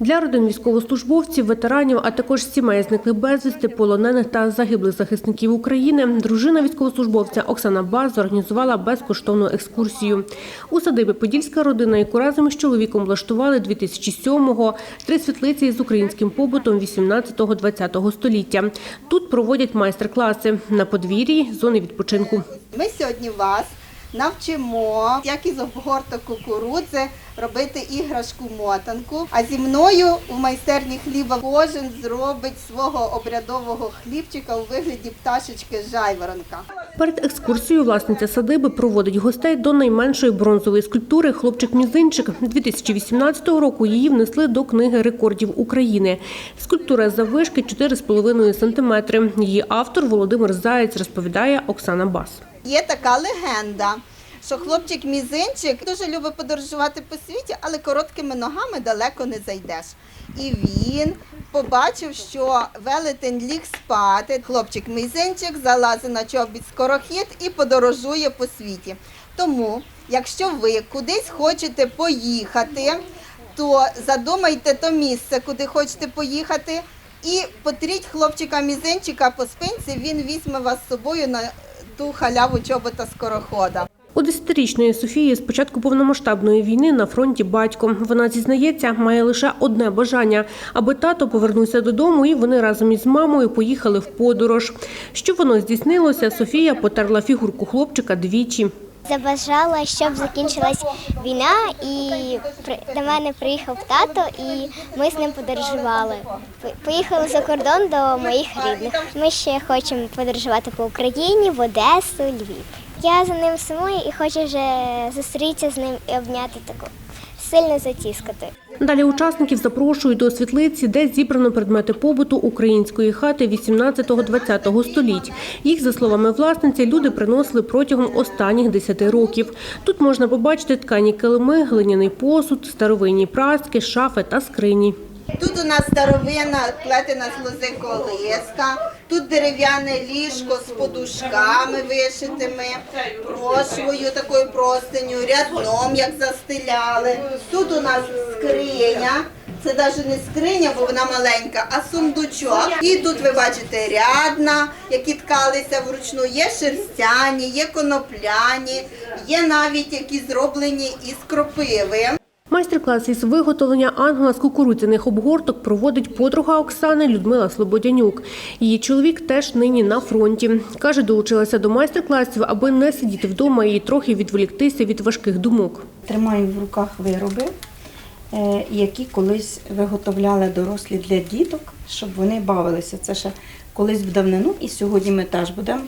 Для родин військовослужбовців, ветеранів, а також сімей зниклих безвісти, полонених та загиблих захисників України, дружина військовослужбовця Оксана Баз зорганізувала безкоштовну екскурсію. У садибі Подільська родина, яку разом із чоловіком влаштували 2007-го, три світлиці з українським побутом 18-20 століття. Тут проводять майстер-класи на подвір'ї, зони відпочинку. Ми сьогодні вас навчимо, як із обгорток кукурудзи робити іграшку-мотанку. А зі мною у майстерні хліба кожен зробить свого обрядового хлібчика у вигляді пташечки жайворонка. Перед екскурсією власниця садиби проводить гостей до найменшої бронзової скульптури «Хлопчик-мізинчик». 2018 року її внесли до книги рекордів України. Скульптура заввишки 4,5 см. Її автор Володимир Заєць розповідає Оксана Бас. Є така легенда, що хлопчик мізинчик дуже любить подорожувати по світі, але короткими ногами далеко не зайдеш. І він побачив, що велетень ліг спати. Хлопчик мізинчик залазить на чобіт скорохід і подорожує по світі. Тому, якщо ви кудись хочете поїхати, то задумайте то місце, куди хочете поїхати, і потріть хлопчика мізинчика по спинці, він візьме вас з собою на ту халяву чобота скорохода. У 10-річної Софії з початку повномасштабної війни на фронті батько. Вона зізнається, має лише одне бажання, аби тато повернувся додому, і вони разом із мамою поїхали в подорож. Щоб воно здійснилося, Софія потерла фігурку хлопчика двічі. Забажала, щоб закінчилась війна, і до мене приїхав тато, і ми з ним подорожували. Поїхали за кордон до моїх рідних. Ми ще хочемо подорожувати по Україні, в Одесу, Львів. Я за ним сумую і хочу вже зустрітися з ним і обняти таку, сильно затіскати. Далі учасників запрошують до світлиці, де зібрано предмети побуту української хати 18-20 століть. Їх, за словами власниці, люди приносили протягом останніх 10 років. Тут можна побачити ткані килими, глиняний посуд, старовинні праски, шафи та скрині. Тут у нас старовинна плетена з лози колиска, тут дерев'яне ліжко з подушками вишитими, прошвою такою простиню, рядном, як застеляли. Тут у нас скриня. Це навіть не скриня, бо вона маленька, а сундучок. І тут ви бачите рядна, які ткалися вручну. Є шерстяні, є конопляні, є навіть які зроблені із кропиви. Майстер-клас із виготовлення ангела з кукурудзяних обгорток проводить подруга Оксани Людмила Слободянюк. Її чоловік теж нині на фронті. Каже, долучилася до майстер-класів, аби не сидіти вдома і трохи відволіктися від важких думок. Тримаю в руках вироби, е, які колись виготовляли дорослі для діток, щоб вони бавилися. Це ще колись в давнину, і сьогодні ми теж будемо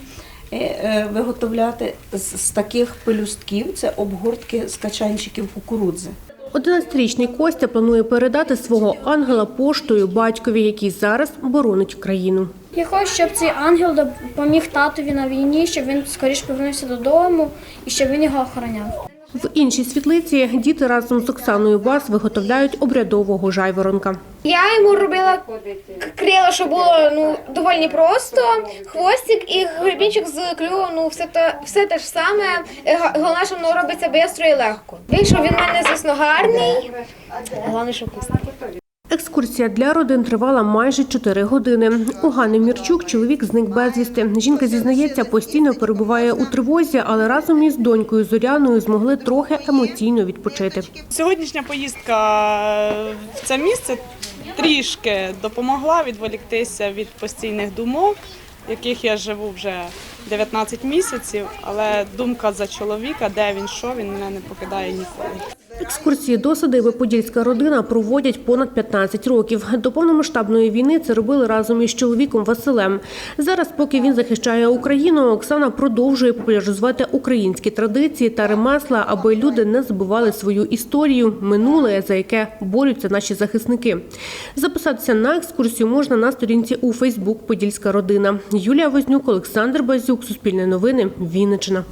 е, е, виготовляти з, з таких пелюстків. Це обгортки з качанчиків кукурудзи. 11-річний Костя планує передати свого ангела поштою батькові, який зараз боронить країну. Я хочу, щоб цей ангел допоміг татові на війні, щоб він скоріше повернувся додому і щоб він його охороняв. В іншій світлиці діти разом з Оксаною Бас виготовляють обрядового жайворонка. Я йому робила крила, що було ну доволі просто. Хвостик і гребінчик з клювом, ну все те, все те ж саме. Е, Головне, що воно робиться швидко і легко. Вийшов він в мене, звісно, гарний. Головне, що вкусний. Екскурсія для родин тривала майже 4 години. У Ганни Мірчук чоловік зник безвісти. Жінка зізнається, постійно перебуває у тривозі, але разом із донькою Зоряною змогли трохи емоційно відпочити. Сьогоднішня поїздка в це місце трішки допомогла відволіктися від постійних думок, яких я живу вже 19 місяців, але думка за чоловіка, де він, що він мене не покидає ніколи. Екскурсії до садиби Подільська родина проводять понад 15 років. До повномасштабної війни це робили разом із чоловіком Василем. Зараз, поки він захищає Україну, Оксана продовжує популяризувати українські традиції та ремесла, аби люди не забували свою історію, минуле, за яке борються наші захисники. Записатися на екскурсію можна на сторінці у Фейсбук Подільська родина. Юлія Вознюк, Олександр Базюк, Суспільне новини, Вінниччина.